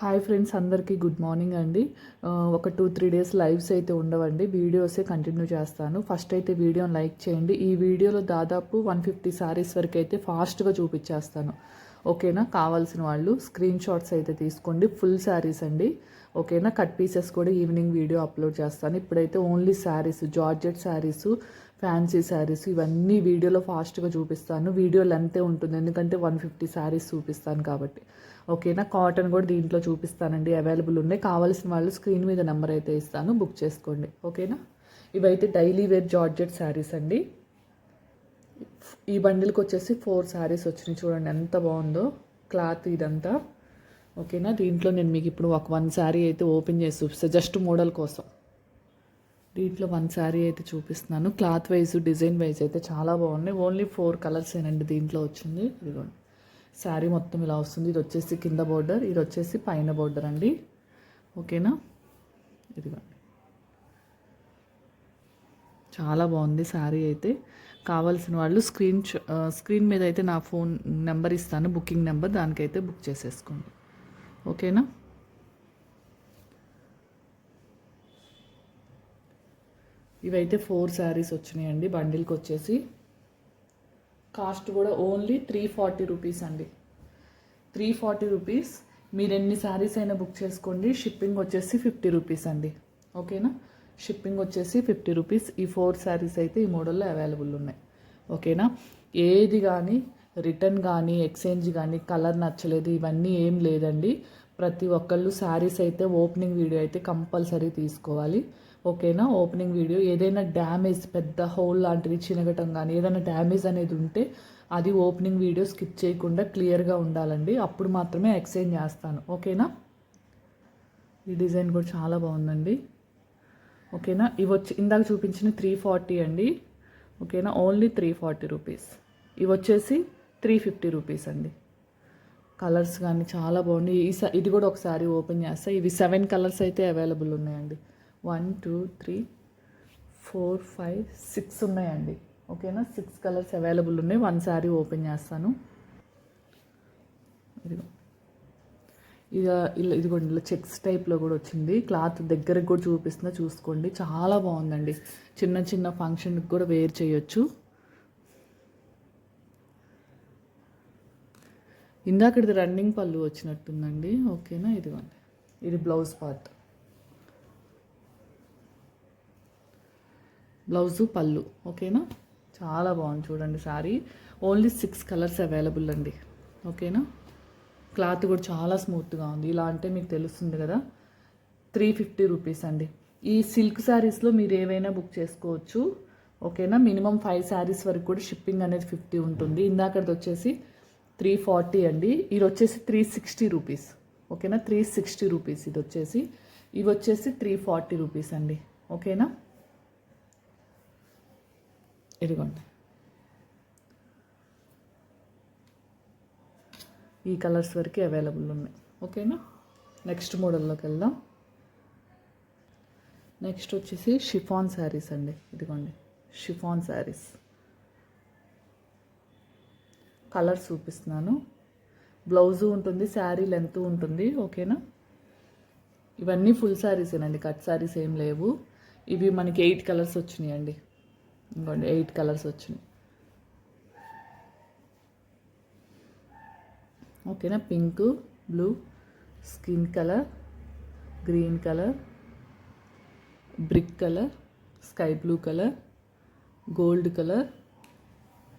Hi friends అందరికీ good morning అండి. ఒక టూ త్రీ డేస్ లైవ్స్ అయితే ఉండవండి. వీడియోసే కంటిన్యూ చేస్తాను. ఫస్ట్ అయితే వీడియోని లైక్ చేయండి. ఈ వీడియోలో దాదాపు వన్ ఫిఫ్టీ శారీస్ వరకు అయితే ఫాస్ట్గా చూపించేస్తాను. ఓకేనా? కావాల్సిన వాళ్ళు స్క్రీన్ షాట్స్ అయితే తీసుకోండి. ఫుల్ శారీస్ అండి. ఓకేనా? కట్ పీసెస్ కూడా ఈవినింగ్ వీడియో అప్లోడ్ చేస్తాను. ఇప్పుడైతే only saris georgette saris fancy saris ఇవన్నీ వీడియోలో ఫాస్ట్గా చూపిస్తాను. వీడియో లెంతే ఉంటుంది. ఎందుకంటే వన్ ఫిఫ్టీ శారీస్ చూపిస్తాను కాబట్టి. ఓకేనా కాటన్ కూడా దీంట్లో చూపిస్తానండి. అవైలబుల్ ఉన్నాయి కావాల్సిన వాళ్ళు స్క్రీన్ మీద నెంబర్ అయితే ఇస్తాను. బుక్ చేసుకోండి. ఓకేనా? ఇవైతే డైలీ వేర్ జార్జెట్ శారీస్ అండి. ఈ బండిల్కి వచ్చేసి ఫోర్ శారీస్ వచ్చినాయి. చూడండి ఎంత బాగుందో. క్లాత్ ఇదంతా. ఓకేనా? దీంట్లో నేను మీకు ఇప్పుడు ఒక వన్ శారీ అయితే ఓపెన్ చేసి చూపిస్తాను జస్ట్ మోడల్ కోసం. దీంట్లో వన్ శారీ అయితే చూపిస్తున్నాను. క్లాత్ వైజ్ డిజైన్ వైజ్ అయితే చాలా బాగున్నాయి. ఓన్లీ ఫోర్ కలర్స్ ఏనండి దీంట్లో వచ్చింది. ఇదిగోండి. శారీ మొత్తం ఇలా వస్తుంది. ఇది వచ్చేసి కింద బోర్డర్ ఇది వచ్చేసి పైన బోర్డర్ అండి. ఓకేనా? ఇదిగోండి. చాలా బాగుంది శారీ అయితే. కావాల్సిన వాళ్ళు స్క్రీన్ స్క్రీన్ మీద అయితే నా ఫోన్ నెంబర్ ఇస్తాను. బుకింగ్ నెంబర్ దానికైతే బుక్ చేసేసుకోండి. ఓకేనా? ఇవైతే ఫోర్ శారీస్ వచ్చినాయండి. బండిల్కి వచ్చేసి కాస్ట్ కూడా ఓన్లీ త్రీ ఫార్టీ రూపీస్ అండి. Three forty rupees. మీరు ఎన్ని శారీస్ అయినా బుక్ చేసుకోండి. షిప్పింగ్ వచ్చేసి ఫిఫ్టీ రూపీస్ అండి. ఓకేనా? షిప్పింగ్ వచ్చేసి ఫిఫ్టీ రూపీస్. ఈ ఫోర్ శారీస్ అయితే ఈ మోడల్లో అవైలబుల్ ఉన్నాయి. ఓకేనా? ఏది కానీ రిటర్న్ కానీ ఎక్స్చేంజ్ కానీ కలర్ నచ్చలేదు ఇవన్నీ ఏం లేదండి. ప్రతి ఒక్కళ్ళు శారీస్ అయితే ఓపెనింగ్ వీడియో అయితే కంపల్సరీ తీసుకోవాలి. ఓకేనా? Opening video. ఏదైనా డ్యామేజ్ పెద్ద హోల్ లాంటిది చినగటం కానీ ఏదైనా డ్యామేజ్ అనేది ఉంటే అది ఓపెనింగ్ వీడియో స్కిప్ చేయకుండా క్లియర్గా ఉండాలండి. అప్పుడు మాత్రమే ఎక్స్చేంజ్ చేస్తాను. ఓకేనా? ఈ డిజైన్ కూడా చాలా బాగుందండి. ఓకేనా? ఇవి వచ్చి ఇందాక చూపించిన త్రీ ఫార్టీ అండి. ఓకేనా? Only three forty rupees. ఇవి వచ్చేసి త్రీ ఫిఫ్టీ రూపీస్ అండి. కలర్స్ కానీ చాలా బాగుంది ఈ స- ఇది కూడా ఒకసారి ఓపెన్ చేస్తా. ఇవి సెవెన్ కలర్స్ అయితే అవైలబుల్ ఉన్నాయండి. One two three four five six ఉన్నాయండి. ఓకేనా? సిక్స్ కలర్స్ అవైలబుల్ ఉన్నాయి. వన్ శారీ ఓపెన్ చేస్తాను. ఇదిగో. ఇక ఇలా ఇదిగోండి ఇలా చెక్స్ టైప్లో కూడా వచ్చింది. క్లాత్ దగ్గరకు కూడా చూపిస్తుందా చూసుకోండి. చాలా బాగుందండి. చిన్న చిన్న ఫంక్షన్కి కూడా వేర్ చేయొచ్చు. ఇందాకటిది రన్నింగ్ పళ్ళు వచ్చినట్టుందండి. ఓకేనా? ఇదిగోండి. ఇది బ్లౌజ్ పార్ట్. బ్లౌజు పళ్ళు. ఓకేనా? చాలా బాగుంది చూడండి sorry only six colours available అండి. ఓకేనా? క్లాత్ కూడా చాలా స్మూత్గా ఉంది. ఇలా అంటే మీకు తెలుస్తుంది కదా. త్రీ ఫిఫ్టీ రూపీస్ అండి. ఈ సిల్క్ శారీస్లో మీరు ఏవైనా బుక్ చేసుకోవచ్చు. ఓకేనా? మినిమం ఫైవ్ శారీస్ వరకు కూడా షిప్పింగ్ అనేది ఫిఫ్టీ ఉంటుంది. ఇందాకది వచ్చేసి త్రీ ఫార్టీ అండి. ఇది వచ్చేసి త్రీ సిక్స్టీ రూపీస్ ఓకేనా? త్రీ సిక్స్టీ రూపీస్ ఇది వచ్చేసి. ఇవి వచ్చేసి త్రీ ఫార్టీ రూపీస్ అండి. ఓకేనా? ఇదిగోండి. ఈ కలర్స్ వరకు అవైలబుల్ ఉన్నాయి. ఓకేనా? నెక్స్ట్ మోడల్లోకి వెళ్దాం. నెక్స్ట్ వచ్చేసి షిఫాన్ శారీస్ అండి. ఇదిగోండి షిఫాన్ శారీస్. కలర్స్ చూపిస్తున్నాను. బ్లౌజు ఉంటుంది శారీ లెంత్ ఉంటుంది. ఓకేనా? ఇవన్నీ ఫుల్ శారీసేనండి కట్ శారీస్ ఏం లేవు. ఇవి మనకి ఎయిట్ కలర్స్ వచ్చినాయి అండి ఇంకోండి ఎయిట్ కలర్స్ వచ్చినాయి. ఓకేనా? Pink blue skin colour green colour brick colour sky blue colour gold colour.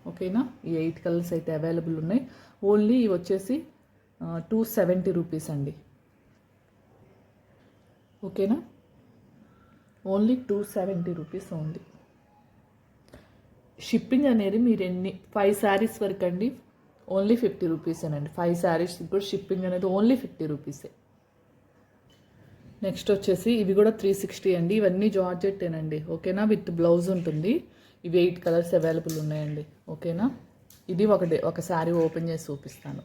ఓకేనా? ఈ ఎయిట్ కలర్స్ అయితే అవైలబుల్ ఉన్నాయి. ఓన్లీ ఇవి వచ్చేసి టూ సెవెంటీ రూపీస్ అండి. ఓకేనా? Only two seventy rupees only. Shipping అనేది మీరు ఎన్ని ఫైవ్ శారీస్ వరకు అండి ఓన్లీ ఫిఫ్టీ రూపీసేనండి ఫైవ్ శారీస్ కూడా షిప్పింగ్ అనేది ఓన్లీ ఫిఫ్టీ రూపీసే నెక్స్ట్ వచ్చేసి ఇవి కూడా త్రీ సిక్స్టీ అండి. ఇవన్నీ జార్జెట్టేనండి ఓకేనా? విత్ బ్లౌజ్ ఉంటుంది. ఇవి ఎయిట్ కలర్స్ అవైలబుల్ ఉన్నాయండి ఓకేనా? ఇది ఒకటి ఒక శారీ ఓపెన్ చేసి చూపిస్తాను.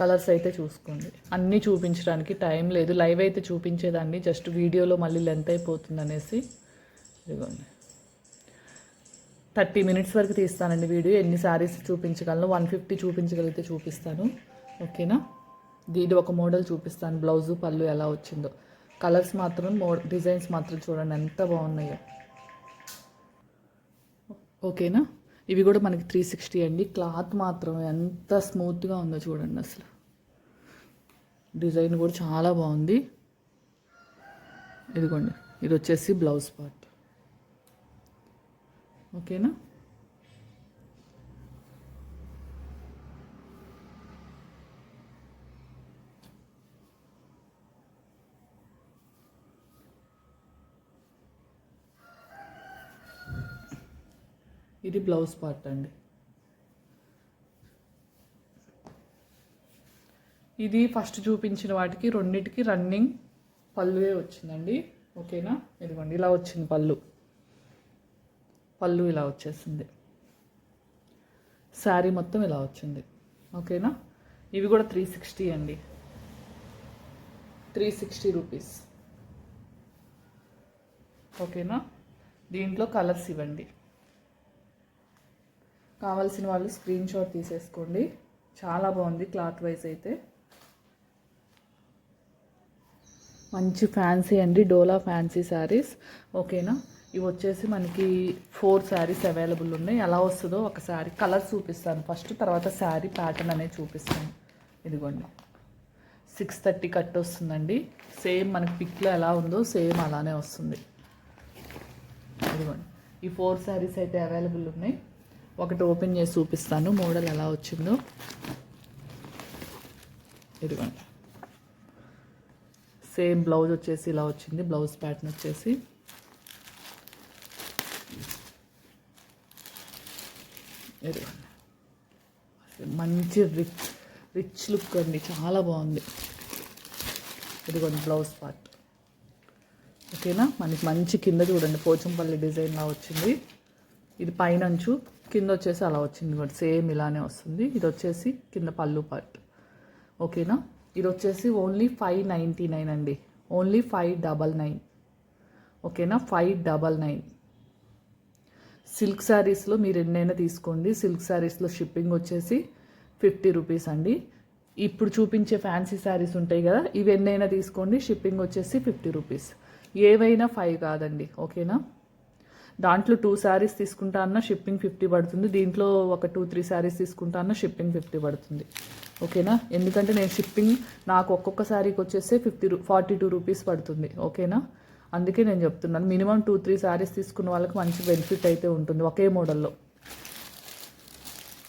కలర్స్ అయితే చూసుకోండి. అన్నీ చూపించడానికి టైం లేదు. లైవ్ అయితే చూపించేదాన్ని జస్ట్ వీడియోలో మళ్ళీ లెంత్ అయిపోతుంది అనేసి. ఇదిగోండి. థర్టీ మినిట్స్ వరకు తీస్తానండి వీడియో. ఎన్ని శారీస్ చూపించగలను? వన్ ఫిఫ్టీ చూపించగలిగితే చూపిస్తాను. ఓకేనా? దీని ఒక మోడల్ చూపిస్తాను. బ్లౌజు పళ్ళు ఎలా వచ్చిందో. కలర్స్ మాత్రం మో డిజైన్స్ మాత్రం చూడండి ఎంత బాగున్నాయో. ఓకేనా? ఇవి కూడా మనకి త్రీ సిక్స్టీ అండి. క్లాత్ మాత్రం ఎంత స్మూత్గా ఉందో చూడండి అసలు. డిజైన్ కూడా చాలా బాగుంది. ఇదిగోండి ఇది వచ్చేసి బ్లౌజ్ పార్ట్. ఓకేనా? ఇది బ్లౌజ్ పార్ట్ అండి. ఇది ఫస్ట్ చూపించిన వాటికి రెండింటికి రన్నింగ్ పళ్ళువే వచ్చిందండి. ఓకేనా? ఇదిగోండి ఇలా వచ్చింది పళ్ళు. పళ్ళు ఇలా వచ్చేసింది. శారీ మొత్తం ఇలా వచ్చింది. ఓకేనా? ఇవి కూడా త్రీ సిక్స్టీ అండి. త్రీ సిక్స్టీ రూపీస్ ఓకేనా? దీంట్లో కలర్స్ ఇవ్వండి. కావాల్సిన వాళ్ళు స్క్రీన్ షాట్ తీసేసుకోండి. చాలా బాగుంది క్లాత్ వైజ్ అయితే. మంచి ఫ్యాన్సీ అండి డోలా ఫ్యాన్సీ శారీస్ ఓకేనా? ఇవి వచ్చేసి మనకి ఫోర్ శారీస్ అవైలబుల్ ఉన్నాయి. ఎలా వస్తుందో ఒక శారీ కలర్ చూపిస్తాను ఫస్ట్ తర్వాత శారీ ప్యాటర్న్ అనేది చూపిస్తాను. ఇదిగోండి. సిక్స్ థర్టీ కట్ వస్తుందండి. సేమ్ మనకి పిక్లో ఎలా ఉందో సేమ్ అలానే వస్తుంది. ఇదిగోండి. ఈ ఫోర్ శారీస్ అయితే అవైలబుల్ ఉన్నాయి. ఒకటి ఓపెన్ చేసి చూపిస్తాను. మోడల్ ఎలా వచ్చిందో. ఇదిగోండి. సేమ్ బ్లౌజ్ వచ్చేసి ఇలా వచ్చింది. బ్లౌజ్ ప్యాటర్న్ వచ్చేసి ఇదిగోండి అసలు మంచి రిచ్ రిచ్ లుక్ అండి. చాలా బాగుంది. ఇదిగోండి బ్లౌజ్ పార్ట్ ఓకేనా? మనకి మంచి కింద చూడండి. పోచంపల్లి డిజైన్లా వచ్చింది. ఇది పైనంచు కింద వచ్చేసి అలా వచ్చింది కూడా సేమ్ ఇలానే వస్తుంది. ఇది వచ్చేసి కింద పళ్ళు పార్ట్ ఓకేనా? ఇది వచ్చేసి ఓన్లీ ఫైవ్ నైంటీ నైన్ అండి. ఓన్లీ ఫైవ్ డబల్ నైన్ ఓకేనా? ఫైవ్ డబల్ నైన్ సిల్క్ శారీస్లో మీరు ఎన్నైనా తీసుకోండి. సిల్క్ శారీస్లో షిప్పింగ్ వచ్చేసి ఫిఫ్టీ రూపీస్ అండి. ఇప్పుడు చూపించే ఫ్యాన్సీ శారీస్ ఉంటాయి కదా ఇవి ఎన్నైనా తీసుకోండి. షిప్పింగ్ వచ్చేసి ఫిఫ్టీ రూపీస్. ఏవైనా ఫైవ్ కాదండి ఓకేనా? దాంట్లో టూ శారీస్ తీసుకుంటా అన్న షిప్పింగ్ ఫిఫ్టీ పడుతుంది. దీంట్లో ఒక టూ త్రీ శారీస్ తీసుకుంటా అన్న షిప్పింగ్ ఫిఫ్టీ పడుతుంది. ఓకేనా? ఎందుకంటే నేను షిప్పింగ్ నాకు ఒక్కొక్క శారీకి వచ్చేసి ఫిఫ్టీ రూ ఫార్టీ టూ రూపీస్ పడుతుంది. ఓకేనా? అందుకే నేను చెప్తున్నాను మినిమం టూ త్రీ శారీస్ తీసుకున్న వాళ్ళకి మంచి బెనిఫిట్ అయితే ఉంటుంది ఒకే మోడల్లో.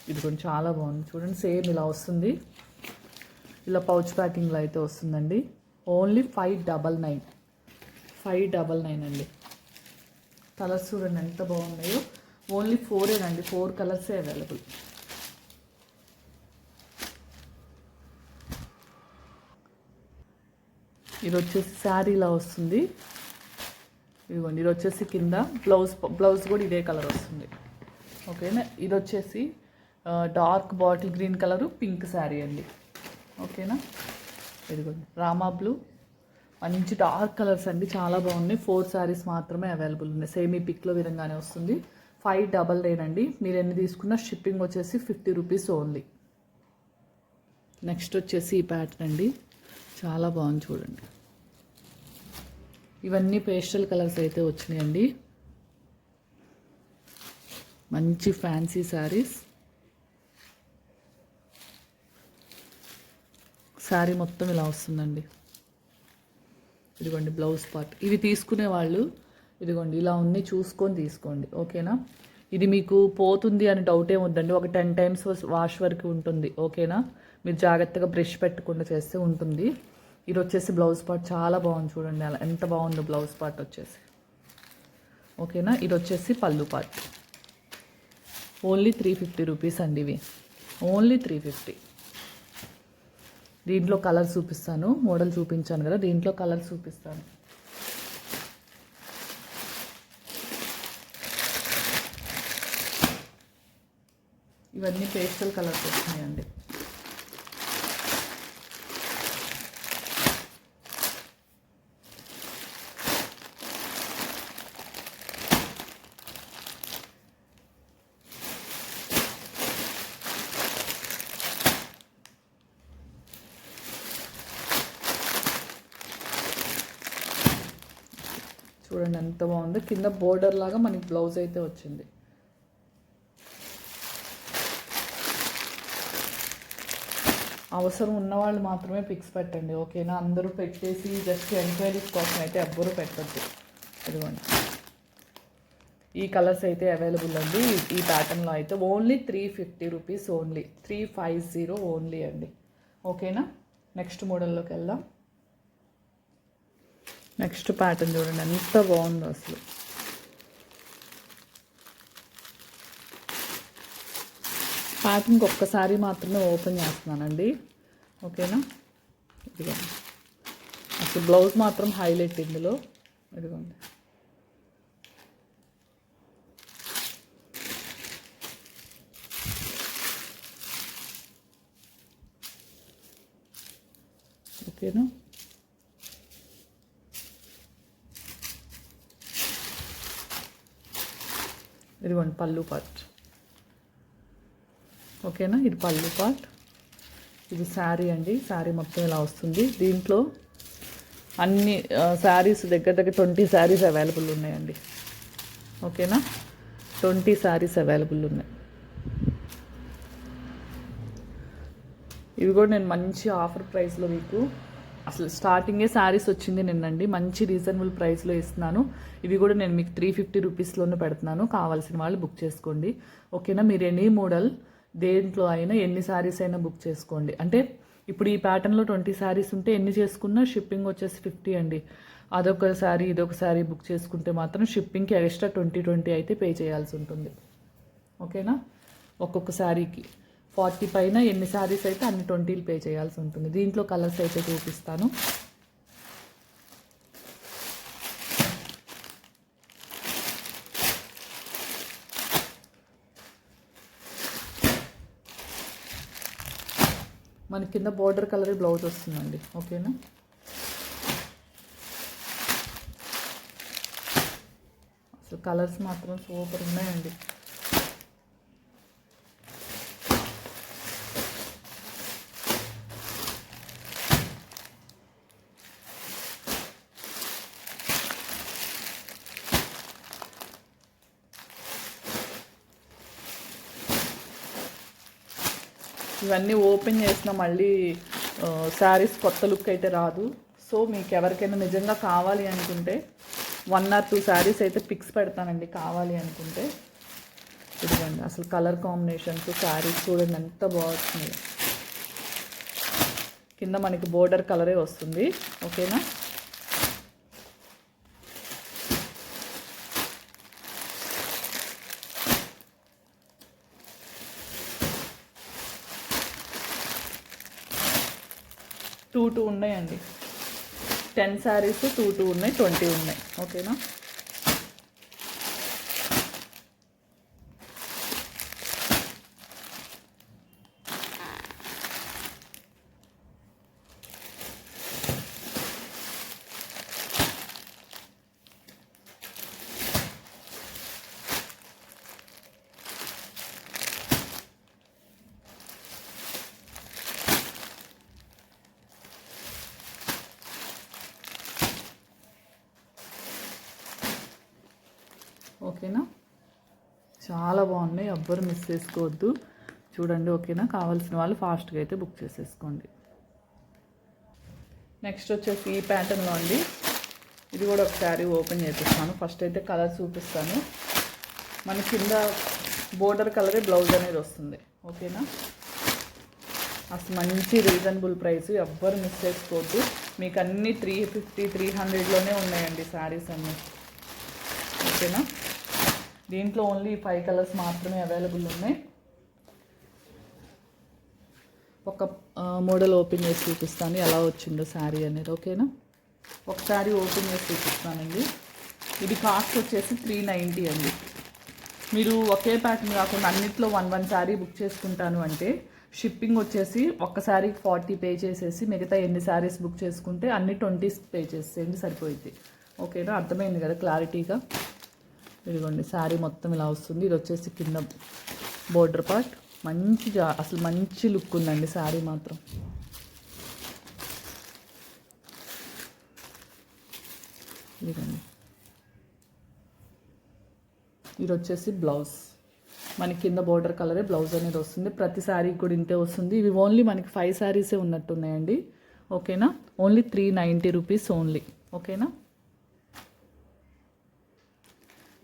ఇది కొంచెం చాలా బాగుంది. చూడండి సేమ్ ఇలా వస్తుంది. ఇలా పౌచ్ ప్యాకింగ్లో అయితే వస్తుందండి. Only five double nine five double nine అండి. కలర్స్ చూడండి ఎంత బాగున్నాయో. ఓన్లీ ఫోరేనండి ఫోర్ కలర్సే అవైలబుల్ ఇది వచ్చేసి శారీ ఇలా వస్తుంది. ఇదిగోండి ఇది వచ్చేసి కింద బ్లౌజ్ బ్లౌజ్ కూడా ఇదే కలర్ వస్తుంది. ఓకేనా ఇది వచ్చేసి dark bottle green colour pink sari అండి. ఓకేనా ఇదిగోండి రామా బ్లూ మంచి డార్క్ కలర్స్ అండి చాలా బాగున్నాయి. ఫోర్ శారీస్ మాత్రమే అవైలబుల్ ఉన్నాయి. సేమ్ ఈ పిక్లో విధంగానే వస్తుంది. ఫైవ్ డబల్ నైన్ అండి. మీరు ఎన్ని తీసుకున్నా షిప్పింగ్ వచ్చేసి ఫిఫ్టీ రూపీస్ ఓన్లీ నెక్స్ట్ వచ్చేసి ఈ ప్యాటర్న్ అండి. చాలా బాగుంది చూడండి. ఇవన్నీ పేస్టల్ కలర్స్ అయితే వచ్చినాయండి. మంచి ఫ్యాన్సీ శారీస్ శారీ మొత్తం ఇలా వస్తుందండి. ఇదిగోండి బ్లౌజ్ పార్ట్. ఇవి తీసుకునే వాళ్ళు ఇదిగోండి ఇలా ఉంది చూసుకొని తీసుకోండి. ఓకేనా? ఇది మీకు పోతుంది అని డౌట్ ఏమొద్దండి ఒక టెన్ టైమ్స్ వాష్ వరకు ఉంటుంది. ఓకేనా? మీరు జాగ్రత్తగా బ్రష్ పెట్టకుండా చేస్తే ఉంటుంది. ఇది వచ్చేసి బ్లౌజ్ పార్ట్ చాలా బాగుంది చూడండి. అలా ఎంత బాగుందో బ్లౌజ్ పార్ట్ వచ్చేసి. ఓకేనా? ఇది వచ్చేసి పళ్ళు part. Only three fifty rupees అండి ఇవి. Only three fifty. దీంట్లో కలర్ చూపిస్తాను. మోడల్ చూపించాను కదా దీంట్లో కలర్ చూపిస్తాను. ఇవన్నీ పేస్టల్ కలర్స్ వచ్చినాయండి చూడండి ఎంత బాగుందో కింద బోర్డర్ లాగా మనకి బ్లౌజ్ అయితే వచ్చింది. అవసరం ఉన్న వాళ్ళు మాత్రమే పిక్స్ పెట్టండి ఓకేనా? అందరూ పెట్టేసి జస్ట్ ఎంక్వైరీస్ కోసం అయితే ఎవ్వరూ పెట్టద్దు. ఇదిగోండి. ఈ కలర్స్ అయితే అవైలబుల్ అండి. ఈ- ఈ ప్యాటర్న్లో అయితే only three fifty rupees only. Three five zero only అండి. ఓకేనా? నెక్స్ట్ మోడల్లోకి వెళ్దాం. నెక్స్ట్ ప్యాటర్న్ చూడండి ఎంత బాగుందో అసలు. ప్యాకింగ్ ఒక్కసారి మాత్రమే ఓపెన్ చేస్తున్నానండి. ఓకేనా? ఇదిగోండి అసలు బ్లౌజ్ మాత్రం హైలైట్ ఇందులో. ఇదిగోండి. ఓకేనా? ఇదిగోండి పళ్ళు పార్ట్. ఓకేనా? ఇది పళ్ళు పార్ట్. ఇది శారీ అండి. శారీ మొత్తం ఇలా వస్తుంది. దీంట్లో అన్ని శారీస్ దగ్గర దగ్గర ట్వంటీ శారీస్ అవైలబుల్ ఉన్నాయండి. ఓకేనా? ట్వంటీ శారీస్ అవైలబుల్ ఉన్నాయి. ఇవి కూడా నేను మంచి ఆఫర్ ప్రైస్లో మీకు అసలు స్టార్టింగే శారీస్ వచ్చింది నిన్నండి. మంచి రీజనబుల్ ప్రైస్లో ఇస్తున్నాను. ఇవి కూడా నేను మీకు త్రీ ఫిఫ్టీ రూపీస్లోనే పెడుతున్నాను. కావాల్సిన వాళ్ళు బుక్ చేసుకోండి. ఓకేనా? మీరు ఎనీ మోడల్ దేంట్లో అయినా ఎన్ని శారీస్ అయినా బుక్ చేసుకోండి. అంటే ఇప్పుడు ఈ ప్యాటర్న్లో ట్వంటీ శారీస్ ఉంటే ఎన్ని చేసుకున్నా షిప్పింగ్ వచ్చేసి ఫిఫ్టీ అండి. అదొక శారీ ఇదొక శారీ బుక్ చేసుకుంటే మాత్రం షిప్పింగ్కి ఎక్స్ట్రా ట్వంటీ ట్వంటీ అయితే పే చేయాల్సి ఉంటుంది. ఓకేనా ఒక్కొక్క శారీకి ఫార్టీ పైన ఎన్ని శారీస్ అయితే అన్ని ట్వంటీలు పే చేయాల్సి ఉంటుంది. దీంట్లో కలర్స్ అయితే చూపిస్తాను. మన కింద బార్డర్ కలర్ బ్లౌజ్ వస్తుందండి. ఓకేనా? అసలు కలర్స్ మాత్రం సూపర్ ఉన్నాయండి. ఇవన్నీ ఓపెన్ చేసిన మళ్ళీ శారీస్ కొత్త లుక్ అయితే రాదు. సో మీకు ఎవరికైనా నిజంగా కావాలి అనుకుంటే వన్ ఆర్ టూ శారీస్ అయితే పిక్స్ పెడతానండి కావాలి అనుకుంటే. ఇదిగోండి అసలు కలర్ కాంబినేషన్స్ శారీస్ చూడండి ఎంత బాగుంది. కింద మనకి బోర్డర్ కలరే వస్తుంది. ఓకేనా టూ టూ ఉన్నాయండి. టెన్ శారీస్ టూ టూ ఉన్నాయి ట్వంటీ ఉన్నాయి. ఓకేనా ఓకేనా? చాలా బాగున్నాయి. ఎవ్వరు మిస్ చేసుకోవద్దు. చూడండి ఓకేనా? కావాల్సిన వాళ్ళు ఫాస్ట్గా అయితే బుక్ చేసేసుకోండి. నెక్స్ట్ వచ్చేసి ఈ ప్యాటర్న్లో అండి. ఇది కూడా ఒక శారీ ఓపెన్ చేపిస్తాను. ఫస్ట్ అయితే కలర్ చూపిస్తాను. మన కింద బోర్డర్ కలరే బ్లౌజ్ అనేది వస్తుంది. ఓకేనా? అసలు మంచి రీజనబుల్ ప్రైస్ ఎవ్వరు మిస్ చేసుకోవద్దు. మీకు అన్నీ త్రీ ఫిఫ్టీ త్రీ హండ్రెడ్లోనే ఉన్నాయండి శారీస్ అన్నీ. ఓకేనా? దీంట్లో ఓన్లీ ఫైవ్ కలర్స్ మాత్రమే అవైలబుల్ ఉన్నాయి. ఒక మోడల్ ఓపెన్ చేసి చూపిస్తాను. ఎలా వచ్చిందో శారీ అనేది ఓకేనా ఒకసారి ఓపెన్ చేసి చూపిస్తానండి. ఇది కాస్ట్ వచ్చేసి త్రీ నైంటీ అండి. మీరు ఒకే ప్యాటర్న్ కాకుండా అన్నిట్లో వన్ వన్ శారీ బుక్ చేసుకుంటాను అంటే షిప్పింగ్ వచ్చేసి ఒక్క శారీకి ఫార్టీ పే చేసేసి మిగతా ఎన్ని శారీస్ బుక్ చేసుకుంటే అన్ని ట్వంటీ పే చేసేయండి సరిపోయింది ఓకేనా అర్థమైంది కదా క్లారిటీగా ఇదిగోండి శారీ మొత్తం ఇలా వస్తుంది. ఇది వచ్చేసి కింద బోర్డర్ పార్ట్ మంచి అసలు మంచి లుక్ ఉందండి శారీ మాత్రం. ఇదిగోండి. ఇది వచ్చేసి బ్లౌజ్ మనకి కింద బోర్డర్ కలరే బ్లౌజ్ అనేది వస్తుంది. ప్రతి శారీకి కూడా ఇంతే వస్తుంది. ఇవి ఓన్లీ మనకి ఫైవ్ శారీసే ఉన్నట్టున్నాయండి. ఓకేనా? Only three ninety rupees only ఓకేనా?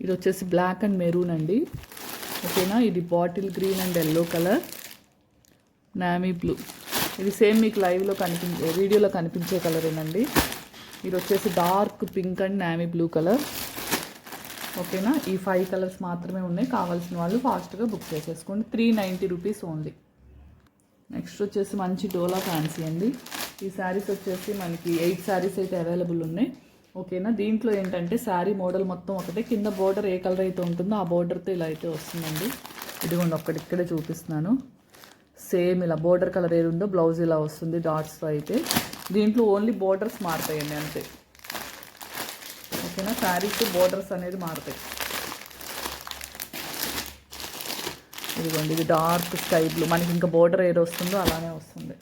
ఇది వచ్చేసి బ్లాక్ అండ్ మెరూన్ అండి. ఓకేనా? ఇది bottle green and yellow colour navy blue ఇది సేమ్ మీకు లైవ్లో కనిపించే వీడియోలో కనిపించే కలరేనండి ఇది వచ్చేసి dark pink and navy blue colour ఓకేనా? ఈ ఫైవ్ కలర్స్ మాత్రమే ఉన్నాయి. కావాల్సిన వాళ్ళు ఫాస్ట్గా బుక్ చేసేసుకోండి. Three ninety rupees only next వచ్చేసి మంచి డోలా ఫ్యాన్సీ అండి. ఈ శారీస్ వచ్చేసి మనకి ఎయిట్ శారీస్ అయితే అవైలబుల్ ఉన్నాయి. ఓకేనా? దీంట్లో ఏంటంటే శారీ మోడల్ మొత్తం ఒకటే. కింద బోర్డర్ ఏ కలర్ అయితే ఉంటుందో ఆ బోర్డర్తో ఇలా అయితే వస్తుందండి. ఇదిగోండి ఒక్కటి ఇక్కడే చూపిస్తున్నాను. సేమ్ ఇలా బోర్డర్ కలర్ ఏది ఉందో బ్లౌజ్ ఇలా వస్తుంది డాట్స్తో అయితే. దీంట్లో ఓన్లీ బోర్డర్స్ మారుతాయండి అంతే. ఓకేనా? శారీకి బోర్డర్స్ అనేది మారుతాయి. ఇదిగోండి ఇది డార్క్ స్కై బ్లూ. మనకి ఇంకా బోర్డర్ ఏది వస్తుందో అలానే వస్తుంది.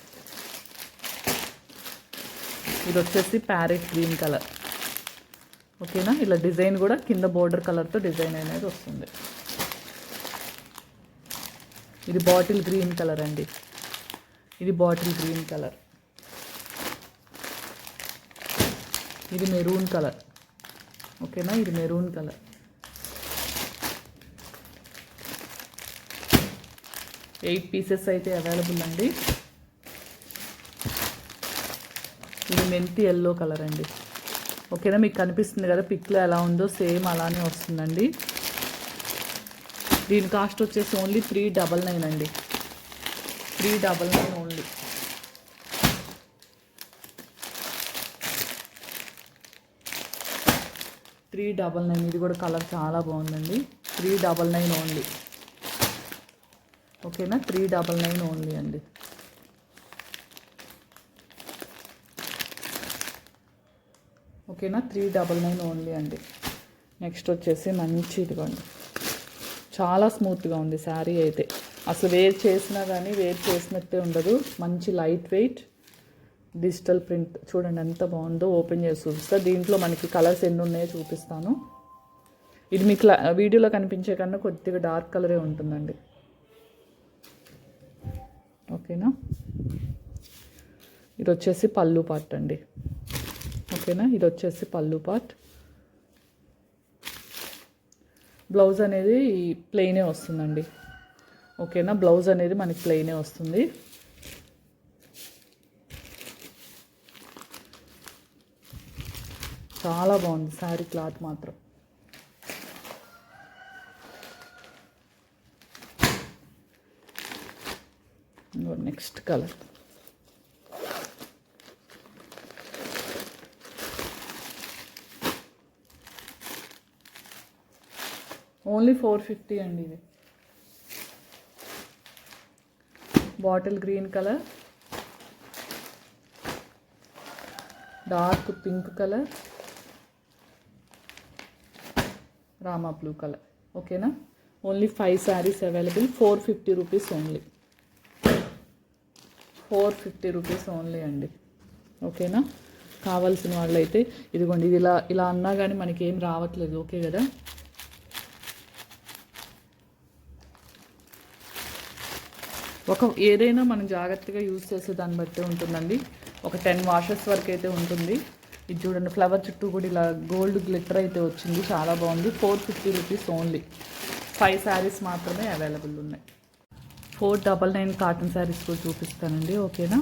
ఇది వచ్చేసి ప్యారెట్ గ్రీన్ కలర్. ఓకేనా? ఇలా డిజైన్ కూడా కింద బోర్డర్ కలర్తో డిజైన్ అనేది వస్తుంది. ఇది బాటిల్ గ్రీన్ కలర్ అండి. ఇది బాటిల్ గ్రీన్ కలర్ ఇది మెరూన్ కలర్ ఓకేనా? ఇది మెరూన్ కలర్ ఎయిట్ పీసెస్ అయితే అవైలబుల్ అండి. ఇది మెంతి ఎల్లో కలర్ అండి. ఓకేనా? మీకు కనిపిస్తుంది కదా పిక్లో ఎలా ఉందో సేమ్ అలానే వస్తుందండి. దీని కాస్ట్ వచ్చేసి ఓన్లీ త్రీ డబల్ నైన్ అండి. Three double nine only. Three double nine ఇది కూడా కలర్ చాలా బాగుందండి. Three double nine only. ఓకేనా? త్రీ డబల్ నైన్ ఓన్లీ అండి. ఓకేనా? త్రీ డబల్ నైన్ ఓన్లీ అండి. నెక్స్ట్ వచ్చేసి మంచి ఇదిగోండి. చాలా స్మూత్గా ఉంది శారీ అయితే. అసలు వేర్ చేసినా కానీ వేర్ చేసినట్టే ఉండదు. మంచి లైట్ వెయిట్ డిజిటల్ ప్రింట్ చూడండి ఎంత బాగుందో ఓపెన్ చేసి చూపిస్తా. దీంట్లో మనకి కలర్స్ ఎన్ని ఉన్నాయో చూపిస్తాను. ఇది మీకు వీడియోలో కనిపించే కన్నా కొద్దిగా డార్క్ కలరే ఉంటుందండి. ఓకేనా? ఇది వచ్చేసి పళ్ళు పార్ట్ అండి. ఓకేనా? ఇది వచ్చేసి పళ్ళు పార్ట్. బ్లౌజ్ అనేది ప్లెయినే వస్తుందండి. ఓకేనా? బ్లౌజ్ అనేది మనకి ప్లెయినే వస్తుంది. చాలా బాగుంది. శారీ క్లాత్ మాత్రం. Next colour only four fifty అండి ఇది. Bottle green colour. Dark pink colour. Rama blue colour. ఓకేనా? Only five saris available. Four fifty rupees only. Four fifty rupees only అండి. ఓకేనా? కావాల్సిన వాళ్ళైతే ఇదిగోండి ఇది ఇలా ఇలా అన్నా కానీ మనకి ఏం రావట్లేదు. ఓకే కదా? ఒక ఏదైనా మనం జాగ్రత్తగా యూజ్ చేసే దాన్ని బట్టి ఉంటుందండి. ఒక టెన్ వాషెస్ వరకు అయితే ఉంటుంది. ఇది చూడండి ఫ్లవర్ చుట్టూ కూడా ఇలా గోల్డ్ గ్లిటర్ అయితే వచ్చింది. చాలా బాగుంది. Four fifty rupees only. Five saris మాత్రమే అవైలబుల్ ఉన్నాయి. Four double nine cotton saris కూడా చూపిస్తానండి. ఓకేనా?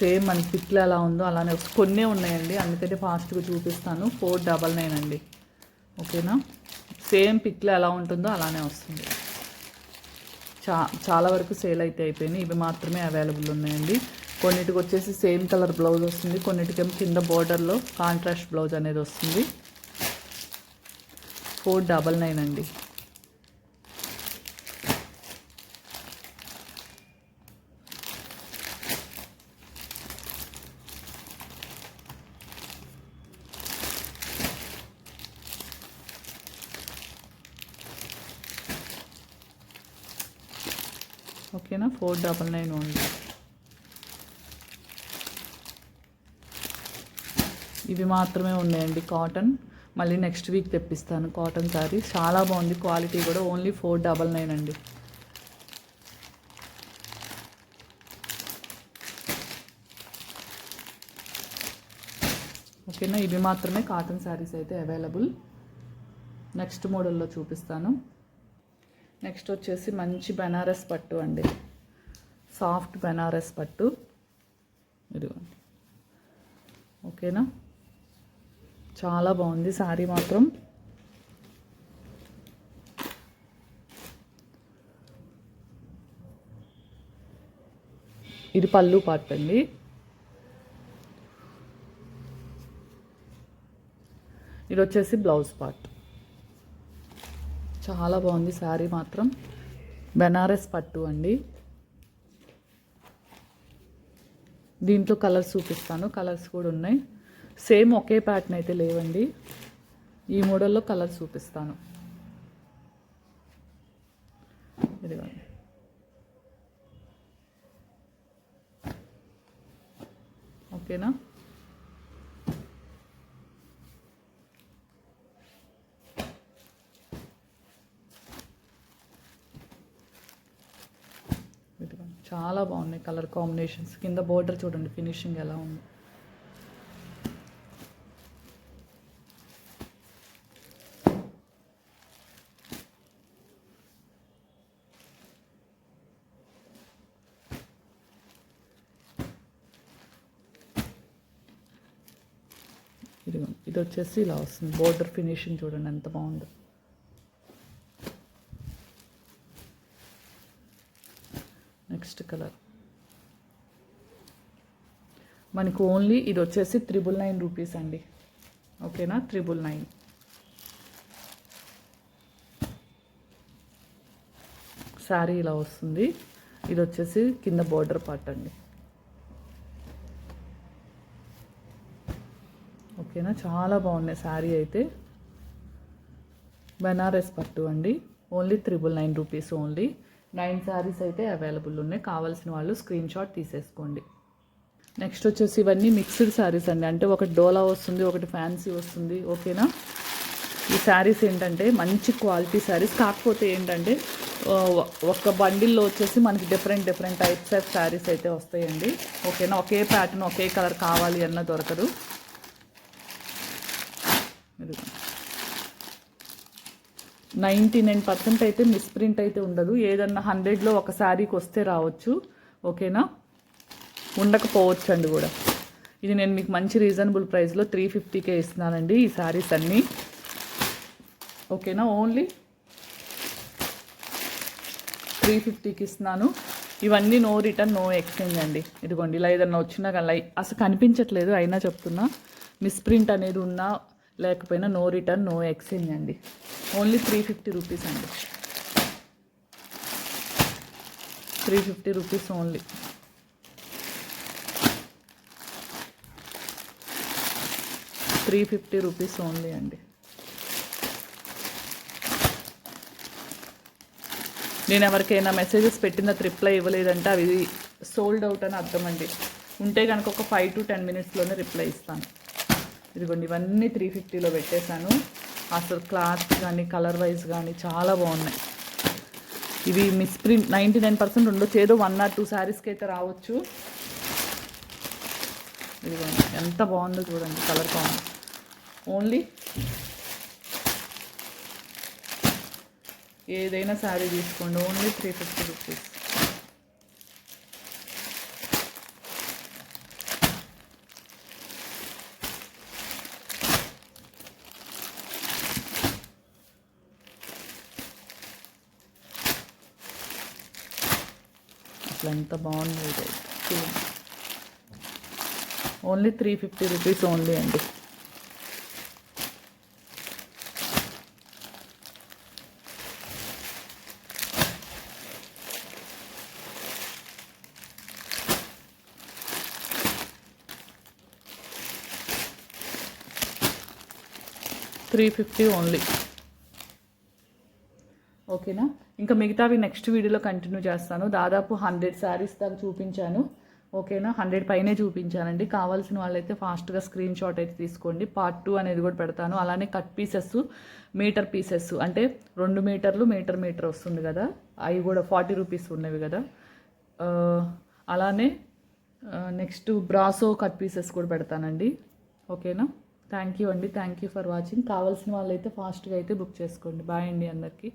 సేమ్ మన పిక్లు ఎలా ఉందో అలానే కొన్ని కొన్నే ఉన్నాయండి. అందుకని ఫాస్ట్గా చూపిస్తాను. ఫోర్ డబల్ నైన్ అండి. ఓకేనా? సేమ్ పిక్లో ఎలా ఉంటుందో అలానే వస్తుంది. చా చాలా వరకు సేల్ అయితే అయిపోయినాయి. ఇవి మాత్రమే అవైలబుల్ ఉన్నాయండి. కొన్నిటికి వచ్చేసి సేమ్ కలర్ బ్లౌజ్ వస్తుంది. కొన్నిటికేమో కింద బోర్డర్లో కాంట్రాస్ట్ బ్లౌజ్ అనేది వస్తుంది. ఫోర్ డబల్ నైన్ అండి. ఓకేనా? ఫోర్ డబల్ నైన్ ఉంది ఇవి మాత్రమే ఉన్నాయండి కాటన్. మళ్ళీ నెక్స్ట్ వీక్ తెప్పిస్తాను కాటన్ శారీ. చాలా బాగుంది. క్వాలిటీ కూడా ఓన్లీ ఫోర్ డబల్ నైన్ అండి. ఓకేనా? ఇవి మాత్రమే కాటన్ శారీస్ అయితే అవైలబుల్. నెక్స్ట్ మోడల్లో చూపిస్తాను. నెక్స్ట్ వచ్చేసి మంచి బెనారస్ పట్టు అండి. సాఫ్ట్ బెనారస్ పట్టు. ఇదిగోండి. ఓకేనా? చాలా బాగుంది శారీ మాత్రం. ఇది పళ్ళు పార్ట్ అండి. ఇది వచ్చేసి బ్లౌజ్ పార్ట్. చాలా బాగుంది శారీ మాత్రం. బెనారస్ పట్టు అండి. దీంట్లో కలర్స్ చూపిస్తాను. కలర్స్ కూడా ఉన్నాయి. సేమ్ ఒకే ప్యాటర్న్ అయితే లేవండి. ఈ మోడల్లో కలర్స్ చూపిస్తాను ఇదిగోండి ఓకేనా ఇదిగోండి. చాలా బాగున్నాయి కలర్ కాంబినేషన్స్. కింద బోర్డర్ చూడండి ఫినిషింగ్ ఎలా ఉంది. ఇది ఇది వచ్చేసి ఇలా వస్తుంది. బోర్డర్ ఫినిషింగ్ చూడండి ఎంత బాగుందో. నెక్స్ట్ కలర్ మనకు ఓన్లీ ఇది వచ్చేసి త్రిబుల్ నైన్ రూపీస్ అండి. ఓకేనా త్రిబుల్ నైన్ శారీ ఇలా వస్తుంది. ఇది వచ్చేసి కింద బోర్డర్ పార్ట్ అండి. ఓకేనా చాలా బాగున్నాయి శారీ అయితే. బెనారస్ పట్టు అండి. Only triple nine rupees only nine saris అయితే అవైలబుల్ ఉన్నాయి. కావాల్సిన వాళ్ళు స్క్రీన్ షాట్ తీసేసుకోండి. నెక్స్ట్ వచ్చేసి ఇవన్నీ మిక్స్డ్ శారీస్ అండి. అంటే ఒకటి డోలా వస్తుంది ఒకటి ఫ్యాన్సీ వస్తుంది. ఓకేనా? ఈ శారీస్ ఏంటంటే మంచి క్వాలిటీ శారీస్ కాకపోతే ఏంటంటే ఒక బండిల్లో వచ్చేసి మనకి different different types of saris అయితే వస్తాయండి. ఓకేనా? ఒకే ప్యాటర్న్ ఒకే కలర్ కావాలి అన్న దొరకదు. నైంటీ నైన్ పర్సెంట్ అయితే మిస్ప్రింట్ అయితే ఉండదు. ఏదన్నా హండ్రెడ్లో ఒక శారీకి వస్తే రావచ్చు. ఓకేనా? ఉండకపోవచ్చు అండి కూడా. ఇది నేను మీకు మంచి రీజనబుల్ ప్రైస్లో త్రీ ఫిఫ్టీకే ఇస్తున్నానండి ఈ శారీస్ అన్నీ. ఓకేనా? ఓన్లీ త్రీ ఫిఫ్టీకి ఇస్తున్నాను. ఇవన్నీ నో రిటర్న్ నో ఎక్స్చేంజ్ అండి. ఇదిగోండి ఇలా ఏదన్నా వచ్చినా కానీ అసలు కనిపించట్లేదు అయినా చెప్తున్నా. మిస్ప్రింట్ అనేది ఉన్నా లేకపోయినా నో రిటర్న్ నో ఎక్స్చేంజ్ అండి. ఓన్లీ త్రీ ఫిఫ్టీ రూపీస్ అండి. Three fifty rupees only three fifty rupees only అండి. నేను ఎవరికైనా మెసేజెస్ పెట్టిన రిప్లై ఇవ్వలేదంటే అవి సోల్డ్ అవుట్ అని అర్థం అండి. ఉంటే కనుక ఒక ఫైవ్ టు టెన్ మినిట్స్లోనే రిప్లై ఇస్తాను. ఇదిగోండి ఇవన్నీ త్రీ ఫిఫ్టీలో పెట్టేశాను. అసలు క్లాత్ కానీ కలర్ వైజ్ కానీ చాలా బాగున్నాయి. ఇవి మిస్ప్రింట్ నైంటీ నైన్ పర్సెంట్ ఉండొచ్చు ఏదో వన్ ఆర్ టూ శారీస్కి అయితే రావచ్చు. ఇదిగోండి ఎంత బాగుందో చూడండి కలర్ కాంబినేషన్ ఓన్లీ ఏదైనా శారీ తీసుకోండి ఓన్లీ త్రీ ఫిఫ్టీ రూపీస్ అసలు ఎంత బాగుంది ఇది. చూడండి only three fifty rupees only అండి. Three fifty only. ఓకేనా? ఇంకా మిగతావి నెక్స్ట్ వీడియోలో కంటిన్యూ చేస్తాను. దాదాపు హండ్రెడ్ శారీస్ దాకా చూపించాను. ఓకేనా? హండ్రెడ్ పైనే చూపించానండి. కావాల్సిన వాళ్ళైతే ఫాస్ట్గా స్క్రీన్ షాట్ అయితే తీసుకోండి. పార్ట్ టూ అనేది కూడా పెడతాను. అలానే కట్ పీసెస్ మీటర్ పీసెస్ అంటే రెండు మీటర్లు మీటర్ మీటర్ వస్తుంది కదా? అవి కూడా ఫార్టీ రూపీస్ ఉన్నవి కదా? Uh, అలానే నెక్స్ట్ బ్రాసో కట్ పీసెస్ కూడా పెడతానండి. ఓకేనా? థ్యాంక్ యూ అండి. థ్యాంక్ యూ ఫర్ వాచింగ్ కావాల్సిన వాళ్ళైతే ఫాస్ట్గా అయితే బుక్ చేసుకోండి. బాయ్ అండి అందరికీ.